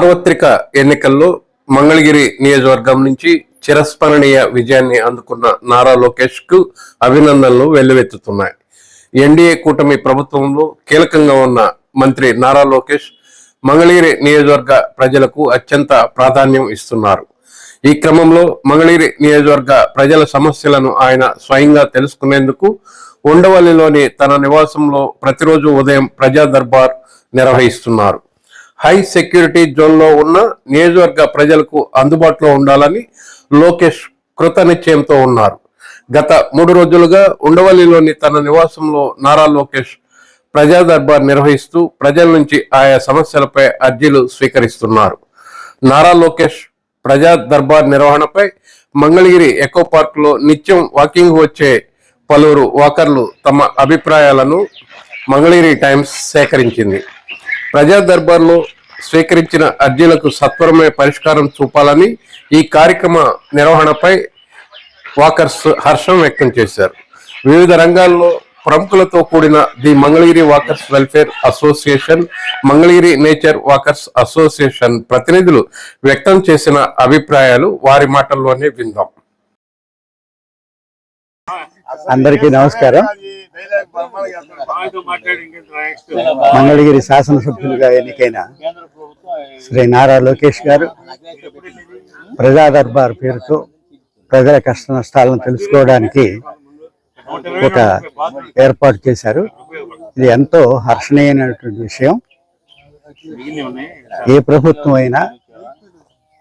సార్వత్రిక ఎన్నికల్లో మంగళగిరి నియోజకవర్గం నుంచి చిరస్మరణీయ విజయాన్ని అందుకున్న నారా లోకేష్కు అభినందనలు వెల్లువెత్తుతున్నాయి. ఎన్డీఏ కూటమి ప్రభుత్వంలో కీలకంగా ఉన్న మంత్రి నారా లోకేష్ మంగళగిరి నియోజకవర్గ ప్రజలకు అత్యంత ప్రాధాన్యం ఇస్తున్నారు. ఈ క్రమంలో మంగళగిరి నియోజకవర్గ ప్రజల సమస్యలను ఆయన స్వయంగా తెలుసుకునేందుకు ఉండవల్లిలోని తన నివాసంలో ప్రతిరోజు ఉదయం ప్రజా దర్బార్ నిర్వహిస్తున్నారు. హై సెక్యూరిటీ జోన్లో ఉన్న నియోజకవర్గ ప్రజలకు అందుబాటులో ఉండాలని లోకేష్ కృతనిశ్చయంతో ఉన్నారు. గత మూడు రోజులుగా ఉండవల్లిలోని తన నివాసంలో నారా లోకేష్ ప్రజా దర్బార్ నిర్వహిస్తూ ప్రజల నుంచి ఆయా సమస్యలపై అర్జీలు స్వీకరిస్తున్నారు. నారా లోకేష్ ప్రజా దర్బార్ నిర్వహణపై మంగళగిరి ఎకో పార్క్లో నిత్యం వాకింగ్ వచ్చే పలువురు వాకర్లు తమ అభిప్రాయాలను మంగళగిరి టైమ్స్ సేకరించింది. ప్రజా దర్బార్లో స్వీకరించిన అర్జీలకు సత్వరమే పరిష్కారం చూపాలని ఈ కార్యక్రమ నిర్వహణపై వాకర్స్ హర్షం వ్యక్తం చేశారు. వివిధ రంగాల్లో ప్రముఖులతో కూడిన the Mangalagiri walkers welfare association Mangalagiri nature walkers association ప్రతినిధులు వ్యక్తం చేసిన అభిప్రాయాలు వారి మాటల్లోనే విందాం. అందరికీ నమస్కారం. మంగళగిరి శాసనసభ్యులుగా ఎన్నికైన శ్రీ నారా లోకేష్ గారు ప్రజా దర్బార్ పేరుతో ప్రజల కష్ట నష్టాలను తెలుసుకోవడానికి ఒక ఏర్పాటు చేశారు. ఇది ఎంతో హర్షణీయమైనటువంటి విషయం. ఏ ప్రభుత్వం అయినా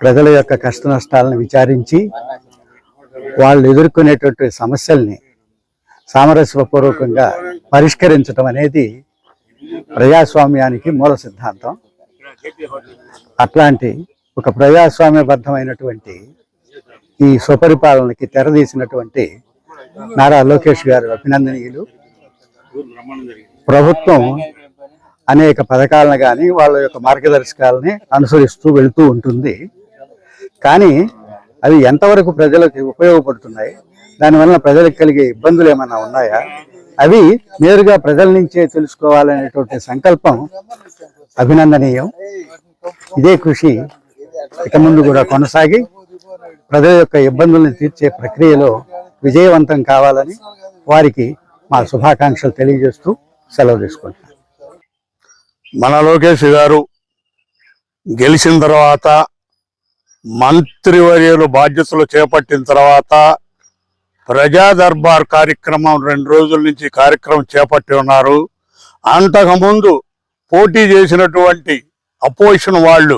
ప్రజల యొక్క కష్ట నష్టాలను విచారించి వాళ్ళు ఎదుర్కొనేటువంటి సమస్యల్ని సామరస్యపూర్వకంగా పరిష్కరించడం అనేది ప్రజాస్వామ్యానికి మూల సిద్ధాంతం. అట్లాంటి ఒక ప్రజాస్వామ్యబద్ధమైనటువంటి ఈ స్వపరిపాలనకి తెరదీసినటువంటి నారా లోకేష్ గారు అభినందనీయులు. ప్రభుత్వం అనేక పథకాలను కానీ వాళ్ళ యొక్క మార్గదర్శకాలని అనుసరిస్తూ వెళుతూ ఉంటుంది. కానీ అవి ఎంతవరకు ప్రజలకు ఉపయోగపడుతున్నాయి? దానివల్ల ప్రజలకు కలిగే ఇబ్బందులు ఏమైనా ఉన్నాయా? అవి నేరుగా ప్రజల నుంచే తెలుసుకోవాలనేటువంటి సంకల్పం అభినందనీయం. ఇదే కృషి ఇక ముందు కూడా కొనసాగి ప్రజల యొక్క ఇబ్బందులను తీర్చే ప్రక్రియలో విజయవంతం కావాలని వారికి మా శుభాకాంక్షలు తెలియజేస్తూ సెలవు తీసుకుంటాను మన లోకేష్ గారు గెలిచిన తర్వాత మంత్రివర్యులు బాధ్యతలు చేపట్టిన తర్వాత ప్రజా దర్బార్ కార్యక్రమం రెండు రోజుల నుంచి కార్యక్రమం చేపట్టి ఉన్నారు. అంతకుముందు పోటీ చేసినటువంటి అపోజిషన్ వాళ్ళు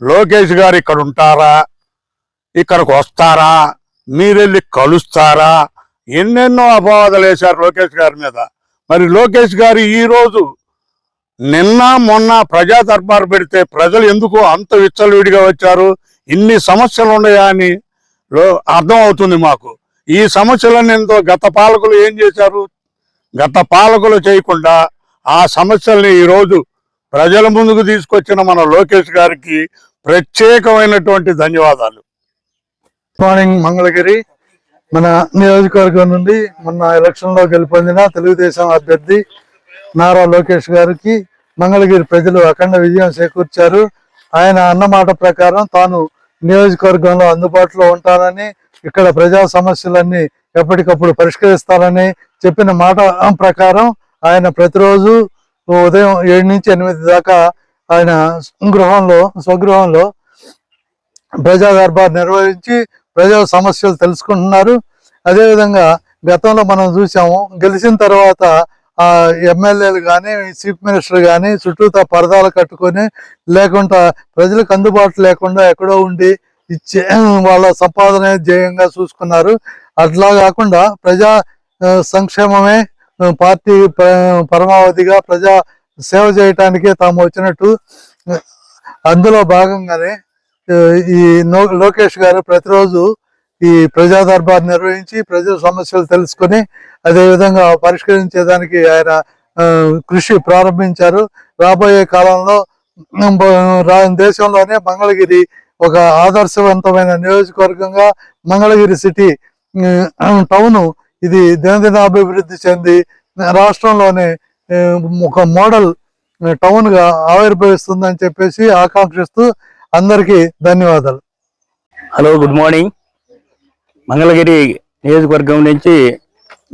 లోకేష్ గారు ఇక్కడ ఉంటారా? ఇక్కడికి వస్తారా? మీరెళ్ళి కలుస్తారా? ఎన్నెన్నో అపవాదాలు వేశారు లోకేష్ గారి మీద. మరి లోకేష్ గారు ఈరోజు నిన్న మొన్న ప్రజా దర్బార్ పెడితే ప్రజలు ఎందుకు అంత విచ్చలవిడిగా వచ్చారు? ఇన్ని సమస్యలు ఉన్నాయా అని అర్థం అవుతుంది మాకు. ఈ సమస్యలను ఎంతో గత పాలకులు ఏం చేశారు? గత పాలకులు చేయకుండా ఆ సమస్యల్ని ఈరోజు ప్రజల ముందుకు తీసుకొచ్చిన మన లోకేష్ గారికి ప్రత్యేకమైనటువంటి ధన్యవాదాలు. మార్నింగ్ మంగళగిరి. మన నియోజకవర్గం నుండి మొన్న ఎలక్షన్లో గెలుపొందిన తెలుగుదేశం అభ్యర్థి నారా లోకేష్ గారికి మంగళగిరి ప్రజలు అఖండ విజయం చేకూర్చారు. ఆయన అన్నమాట ప్రకారం తాను నియోజకవర్గంలో అందుబాటులో ఉంటానని ఇక్కడ ప్రజా సమస్యలన్నీ ఎప్పటికప్పుడు పరిష్కరిస్తారని చెప్పిన మాట ప్రకారం ఆయన ప్రతిరోజు ఉదయం ఏడు నుంచి ఎనిమిది దాకా ఆయన గృహంలో స్వగృహంలో ప్రజా దర్బార్ నిర్వహించి ప్రజల సమస్యలు తెలుసుకుంటున్నారు. అదేవిధంగా గతంలో మనం చూసాము గెలిచిన తర్వాత ఆ ఎమ్మెల్యేలు కానీ చీఫ్ మినిస్టర్ కానీ చుట్టూతా పరదాలు కట్టుకొని లేకుండా ప్రజలకు అందుబాటు లేకుండా ఎక్కడో ఉండి ఇచ్చే వాళ్ళ సంపాదన ధ్యేయంగా చూసుకున్నారు. అట్లా కాకుండా ప్రజా సంక్షేమమే పార్టీ పరమావధిగా ప్రజా సేవ చేయటానికే తాము వచ్చినట్టు అందులో భాగంగానే ఈ లోకేష్ గారు ప్రతిరోజు ఈ ప్రజా దర్బార్ నిర్వహించి ప్రజల సమస్యలు తెలుసుకొని అదే విధంగా పరిష్కరించేదానికి ఆయన కృషి ప్రారంభించారు. రాబోయే కాలంలో దేశంలోనే మంగళగిరి ఒక ఆదర్శవంతమైన నియోజకవర్గంగా మంగళగిరి సిటీ టౌను ఇది దినదిన అభివృద్ధి చెంది రాష్ట్రంలోనే ఒక మోడల్ టౌన్గా ఆవిర్భవిస్తుందని చెప్పేసి ఆకాంక్షిస్తూ అందరికీ ధన్యవాదాలు. Hello good morning. మంగళగిరి నియోజకవర్గం నుంచి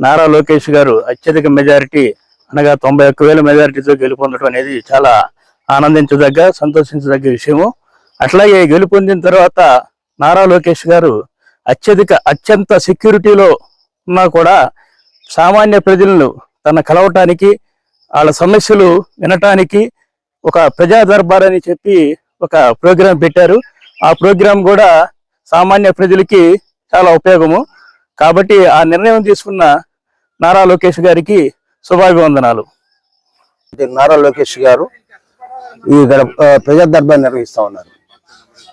నారా లోకేష్ గారు అత్యధిక మెజారిటీ అనగా తొంభై ఒక్క వేల మెజారిటీతో గెలుపొందడం అనేది చాలా ఆనందించదగ్గ సంతోషించదగ్గ విషయము. అట్లాగే గెలుపొందిన తర్వాత నారా లోకేష్ గారు అత్యధిక అత్యంత సెక్యూరిటీలో ఉన్నా కూడా సామాన్య ప్రజలను తన కలవటానికి వాళ్ళ సమస్యలు వినటానికి ఒక ప్రజా దర్బార్ అని చెప్పి ఒక ప్రోగ్రాం పెట్టారు. ఆ ప్రోగ్రాం కూడా సామాన్య ప్రజలకి చాలా ఉపయోగము. కాబట్టి ఆ నిర్ణయం తీసుకున్న నారా లోకేష్ గారికి శుభాభివందనాలు. నారా లోకేష్ గారు ఈ ప్రజా దర్బార్ నిర్వహిస్తూ ఉన్నారు.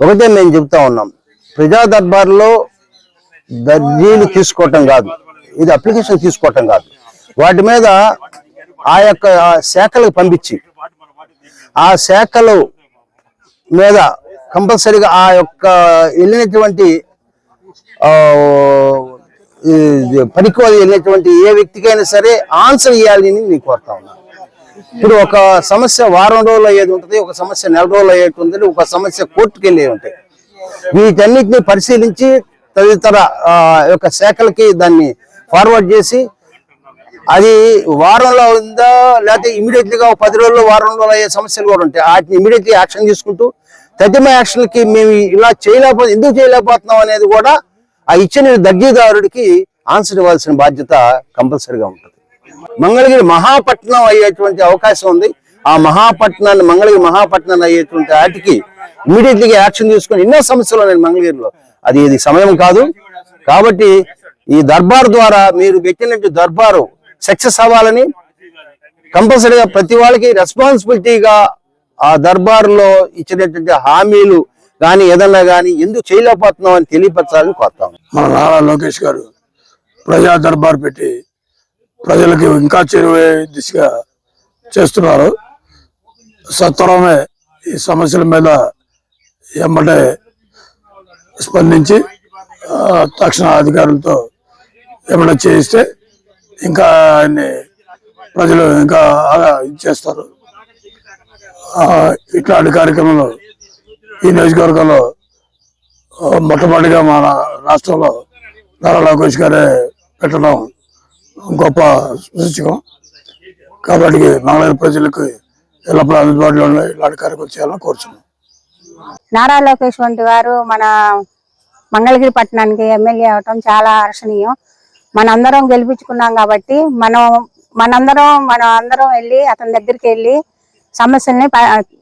ఒకటే మేము చెప్తా ఉన్నాం. ప్రజా దర్బార్లో దర్జీలు తీసుకోవటం కాదు. ఇది అప్లికేషన్ తీసుకోవటం కాదు. వాటి మీద ఆ యొక్క శాఖలకు పంపించి ఆ శాఖలు మీద కంపల్సరీగా ఆ యొక్క వెళ్ళినటువంటి పనికి వెళ్ళినటువంటి ఏ వ్యక్తికైనా సరే ఆన్సర్ ఇవ్వాలని నేను కోరుతా ఉన్నాను. ఇప్పుడు ఒక సమస్య వారం రోజులు అయ్యేది ఉంటుంది ఒక సమస్య నెల రోజులు అయ్యేది ఉంటుంది ఒక సమస్య కోర్టుకు వెళ్ళేది ఉంటాయి వీటన్నిటిని పరిశీలించి తదితర యొక్క శాఖలకి దాన్ని ఫార్వర్డ్ చేసి అది వారంలో ఉందా లేకపోతే ఇమీడియట్లీగా ఒక పది రోజుల్లో వారం రోజులు అయ్యే సమస్యలు కూడా ఉంటాయి. వాటిని ఇమీడియట్లీ యాక్షన్ తీసుకుంటూ తదిమ యాక్షన్కి మేము ఇలా చేయలేకపోతే ఎందుకు చేయలేకపోతున్నాం అనేది కూడా ఆ ఇచ్చిన దర్జీదారుడికి ఆన్సర్ ఇవ్వాల్సిన బాధ్యత కంపల్సరీగా ఉంటుంది. మంగళగిరి మహాపట్నం అయ్యేటువంటి అవకాశం ఉంది. ఆ మహాపట్నాన్ని మంగళగిరి మహాపట్నం అయ్యేటువంటి వాటికి ఇమీడియట్లీగా యాక్షన్ తీసుకుని ఎన్నో సమస్యలు ఉన్నాయి మంగళగిరిలో. అది ఇది సమయం కాదు. కాబట్టి ఈ దర్బార్ ద్వారా మీరు పెట్టినట్టు దర్బారు సక్సెస్ అవ్వాలని కంపల్సరీగా ప్రతి వాళ్ళకి రెస్పాన్సిబిలిటీగా ఆ దర్బారులో ఇచ్చినటువంటి హామీలు కానీ ఏదన్నా కానీ ఎందుకు చేయలేకపోతున్నాం అని తెలియపరచాలని కోరుతాం మన నారా లోకేష్ గారు ప్రజా దర్బార్ పెట్టి ప్రజలకు ఇంకా చేరువే దిశగా చేస్తున్నారు. సత్వరమే ఈ సమస్యల మీద ఎమ్మటే స్పందించి తక్షణ అధికారులతో ఎమ్మటే చేయిస్తే ఇంకా ఆయన్ని ప్రజలు ఇంకా చేస్తారు. ఇట్లాంటి కార్యక్రమంలో ఈ నియోజకవర్గంలో మొట్టమొదటిగా మన రాష్ట్రంలో నారా లోకేష్ గారే పెట్టడం గొప్ప సూచకం కాబట్టి మంగళగిరి ప్రజలకు ఎల్లప్పుడూ అందుబాటులో ఉన్న ఇలాంటి కార్యక్రమం చేయాలని కోరుచున్నాం. నారా లోకేష్ వంటి వారు మన మంగళగిరి పట్టణానికి ఎమ్మెల్యే అవటం చాలా హర్షణీయం మనందరం గెలిపించుకున్నాం కాబట్టి మనం మనందరం మనం అందరం వెళ్ళి అతని దగ్గరికి వెళ్ళి సమస్యల్ని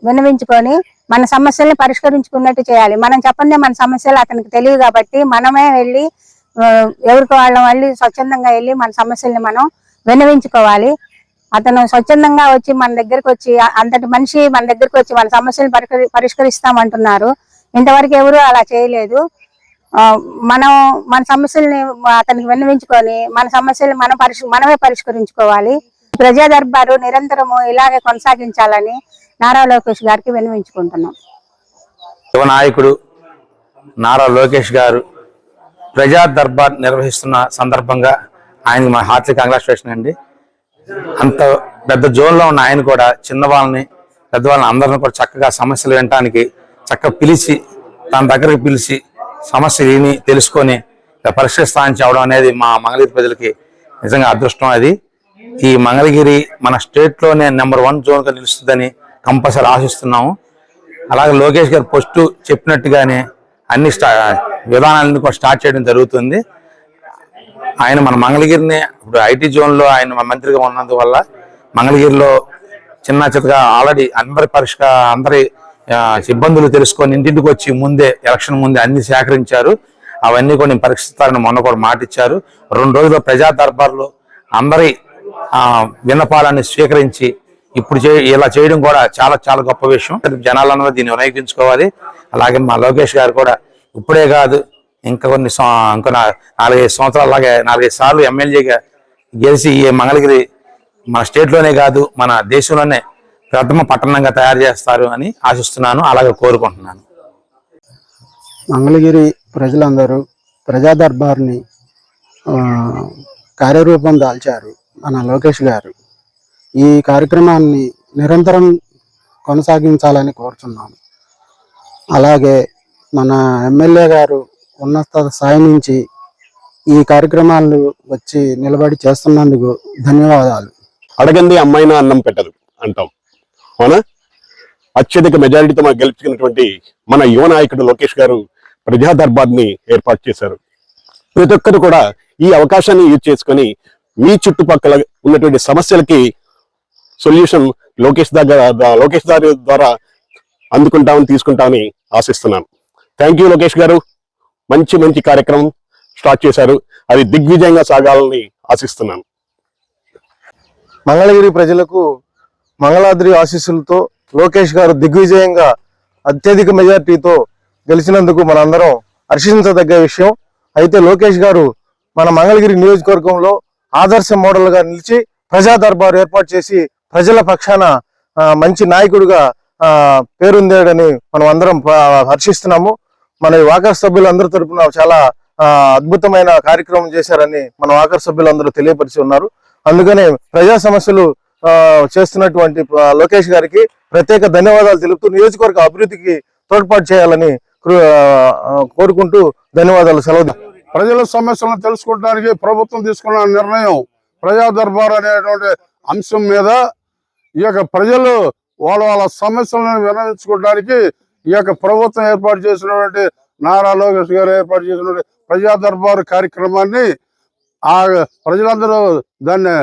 వినవించుకొని మన సమస్యల్ని పరిష్కరించుకున్నట్టు చేయాలి. మనం చెప్పండి మన సమస్యలు అతనికి తెలియదు కాబట్టి మనమే వెళ్ళి ఎవరికి వాళ్ళం వాళ్ళు స్వచ్ఛందంగా వెళ్ళి మన సమస్యల్ని మనం విన్నవించుకోవాలి. అతను స్వచ్ఛందంగా వచ్చి మన దగ్గరకు వచ్చి అంతటి మనిషి మన దగ్గరకు వచ్చి మన సమస్యలు పరిష్కరిస్తామంటున్నారు. ఇంతవరకు ఎవరు అలా చేయలేదు. మనం మన సమస్యల్ని అతనికి విన్నవించుకొని మన సమస్యలు మనం పరిష్ మనమే పరిష్కరించుకోవాలి. ప్రజా దర్బారు నిరంతరము ఇలాగే కొనసాగించాలని నారా లోకేష్ గారికి విన్నవించుకుంటున్నాం. యువ నాయకుడు నారా లోకేష్ గారు ప్రజా దర్బార్ నిర్వహిస్తున్న సందర్భంగా ఆయనకి మా హార్ట్లీ కంగ్రాచులేషన్ అండి. అంత పెద్ద జోన్లో ఉన్న ఆయన కూడా చిన్నవాళ్ళని పెద్దవాళ్ళని అందరిని కూడా చక్కగా సమస్యలు వినటానికి చక్కగా పిలిచి తన దగ్గరకు పిలిచి సమస్య విని తెలుసుకొని పరిష్కరిస్తానని చెప్పడం అనేది మా మంగళగిరి ప్రజలకి నిజంగా అదృష్టం అది. ఈ మంగళగిరి మన స్టేట్లోనే నెంబర్ వన్ జోన్గా నిలుస్తుందని కంపల్సరీ ఆశిస్తున్నాము. అలాగే లోకేష్ గారు పోస్టు చెప్పినట్టుగానే అన్ని స్టా విధానాలను కూడా స్టార్ట్ చేయడం జరుగుతుంది. ఆయన మన మంగళగిరిని ఇప్పుడు ఐటీ జోన్లో ఆయన మన మంత్రిగా ఉన్నందువల్ల మంగళగిరిలో చిన్న చిత్తగా ఆల్రెడీ అందరి పరిష్క అందరి సిబ్బందులు ఇబ్బందులు తెలుసుకొని ఇంటింటికి వచ్చి ముందే ఎలక్షన్ ముందే అన్ని సేకరించారు. అవన్నీ కూడా నేను పరీక్షిస్తారని మొన్న కూడా మాటిచ్చారు. రెండు రోజుల ప్రజా దర్బార్లో అందరి ఆ, విన్నపాలని స్వీకరించి ఇప్పుడు చే ఇలా చేయడం కూడా చాలా చాలా గొప్ప విషయం. జనాలందరూ దీన్ని వినియోగించుకోవాలి. అలాగే మా లోకేష్ గారు కూడా ఇప్పుడే కాదు ఇంకా కొన్ని ఇంకా నా- నాలుగైదు సంవత్సరాలు అలాగే నాలుగైదు సార్లు ఎమ్మెల్యేగా గెలిచి ఈ మంగళగిరి మన స్టేట్లోనే కాదు మన దేశంలోనే ప్రథమ పట్టణంగా తయారు చేస్తారు అని ఆశిస్తున్నాను. అలాగే కోరుకుంటున్నాను. మంగళగిరి ప్రజలందరూ ప్రజా దర్బార్ని కార్యరూపం దాల్చారు మన లోకేష్ గారు. ఈ కార్యక్రమాన్ని నిరంతరం కొనసాగించాలని కోరుచున్నాను. అలాగే మన ఎమ్మెల్యే గారు ఉన్నత స్థాయి నుంచి ఈ కార్యక్రమాలు వచ్చి నిలబడి చేస్తున్నందుకు ధన్యవాదాలు. అడగంది అమ్మాయినా అన్నం పెట్టదు అంటాం. అవునా? అత్యధిక మెజారిటీతో మనం గెలుచుకున్నటువంటి మన యువ నాయకుడు లోకేష్ గారు ప్రజా దర్బార్ని ఏర్పాటు చేశారు. ప్రతి ఒక్కరు కూడా ఈ అవకాశాన్ని యూజ్ చేసుకొని మీ చుట్టుపక్కల ఉన్నటువంటి సమస్యలకి సొల్యూషన్ లోకేష్ దగ్గర లోకేష్ గారి ద్వారా అందుకుంటామని తీసుకుంటామని ఆశిస్తున్నాను. థ్యాంక్ యూ లోకేష్ గారు. మంచి మంచి కార్యక్రమం స్టార్ట్ చేశారు. అది దిగ్విజయంగా సాగాలని ఆశిస్తున్నాను. మంగళగిరి ప్రజలకు మంగళాద్రి ఆశీస్సులతో లోకేష్ గారు దిగ్విజయంగా అత్యధిక మెజార్టీతో గెలిచినందుకు మనందరం హర్షించదగ్గ విషయం. అయితే లోకేష్ గారు మన మంగళగిరి నియోజకవర్గంలో ఆదర్శ మోడల్గా నిలిచి ప్రజా దర్బారు ఏర్పాటు చేసి ప్రజల పక్షాన మంచి నాయకుడిగా ఆ, మనం అందరం హర్షిస్తున్నాము. మన వాకర్ సభ్యులందరి తరపున చాలా అద్భుతమైన కార్యక్రమం చేశారని మన వాకర్ సభ్యులందరూ తెలియపరిచి ఉన్నారు. అందుకనే ప్రజా సమస్యలు చేస్తున్నటువంటి లోకేష్ గారికి ప్రత్యేక ధన్యవాదాలు తెలుపుతూ నియోజకవర్గ అభివృద్ధికి తోడ్పాటు చేయాలని కోరుకుంటూ ధన్యవాదాలు సెలవు ప్రజల సమస్యలను తెలుసుకోవడానికి ప్రభుత్వం తీసుకున్న నిర్ణయం ప్రజా దర్బార్ అనేటువంటి అంశం మీద ఈ యొక్క ప్రజలు వాళ్ళ వాళ్ళ సమస్యలను వినవించుకోవడానికి ఈ యొక్క ప్రభుత్వం ఏర్పాటు చేసినటువంటి నారా లోకేష్ గారు ఏర్పాటు చేసినటువంటి ప్రజా దర్బార్ కార్యక్రమాన్ని ఆ ప్రజలందరూ దాన్ని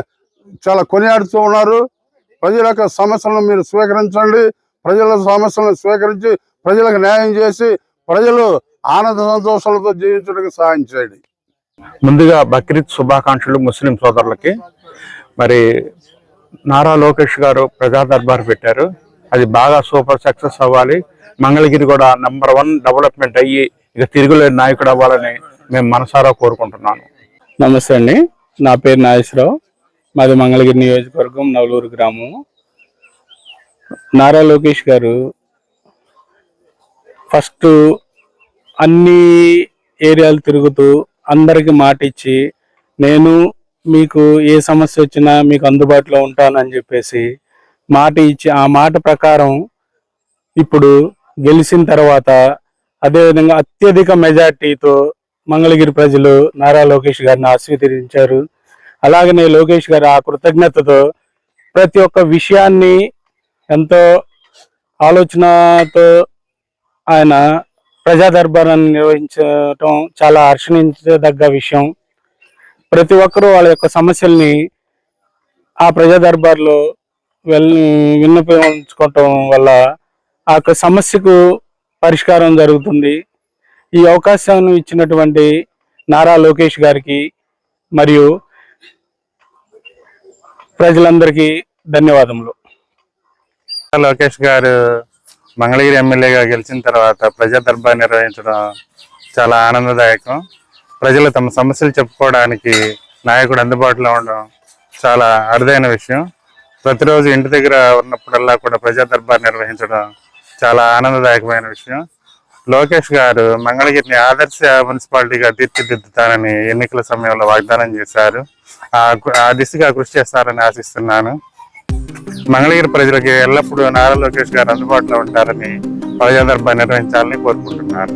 చాలా కొనియాడుతూ ఉన్నారు. ప్రజల యొక్క సమస్యలను మీరు స్వీకరించండి. ప్రజల సమస్యలను స్వీకరించి ప్రజలకు న్యాయం చేసి ప్రజలు ఆనంద సంతోషాలతో జీవించడానికి సహాయం చేయండి. ముందుగా బక్రీద్ శుభాకాంక్షలు ముస్లిం సోదరులకి. మరి నారా లోకేష్ గారు ప్రజా దర్బార్ పెట్టారు. అది బాగా సూపర్ సక్సెస్ అవ్వాలి. మంగళగిరి కూడా నంబర్ వన్ డెవలప్మెంట్ అయ్యి ఇక తిరుగులేని నాయకుడు అవ్వాలని మేము మనసారా కోరుకుంటున్నాను. నమస్తే అండి. నా పేరు నాగేశ్వరరావు. మాది మంగళగిరి నియోజకవర్గం నవలూరు గ్రామం. నారా లోకేష్ గారు ఫస్ట్ అన్ని ఏరియాలు తిరుగుతూ అందరికి మాట ఇచ్చి నేను మీకు ఏ సమస్య వచ్చినా మీకు అందుబాటులో ఉంటానని చెప్పేసి మాట ఇచ్చి ఆ మాట ప్రకారం ఇప్పుడు గెలిచిన తర్వాత అదేవిధంగా అత్యధిక మెజార్టీతో మంగళగిరి ప్రజలు నారా లోకేష్ గారిని ఆశీర్వదించారు. అలాగనే లోకేష్ గారు ఆ కృతజ్ఞతతో ప్రతి ఒక్క విషయాన్ని ఎంతో ఆలోచనతో ఆయన ప్రజా దర్బారాన్ని నిర్వహించటం చాలా హర్షణించదగ్గ విషయం. ప్రతి ఒక్కరూ వాళ్ళ యొక్క సమస్యల్ని ఆ ప్రజా దర్బార్లో వెల్ విన్నపించుకోవటం వల్ల ఆ యొక్క సమస్యకు పరిష్కారం జరుగుతుంది. ఈ అవకాశాన్ని ఇచ్చినటువంటి నారా లోకేష్ గారికి మరియు ప్రజలందరికీ ధన్యవాదములు. లోకేష్ గారు మంగళగిరి ఎమ్మెల్యేగా గెలిచిన తర్వాత ప్రజా దర్బార్ నిర్వహించడం చాలా ఆనందదాయకం. ప్రజలు తమ సమస్యలు చెప్పుకోవడానికి నాయకుడు అందుబాటులో ఉండడం చాలా అరుదైన విషయం. ప్రతిరోజు ఇంటి దగ్గర ఉన్నప్పుడల్లా కూడా ప్రజా దర్బార్ నిర్వహించడం చాలా ఆనందదాయకమైన విషయం. లోకేష్ గారు మంగళగిరిని ఆదర్శ మున్సిపాలిటీగా తీర్చిదిద్దుతానని ఎన్నికల సమయంలో వాగ్దానం చేశారు. ఆ ఆ దిశగా కృషి చేస్తారని ఆశిస్తున్నాను. మంగళగిరి ప్రజలకి ఎల్లప్పుడూ నారా లోకేష్ గారు అందుబాటులో ఉంటారని ప్రజా దర్బార్ నిర్వహించాలని కోరుకుంటున్నారు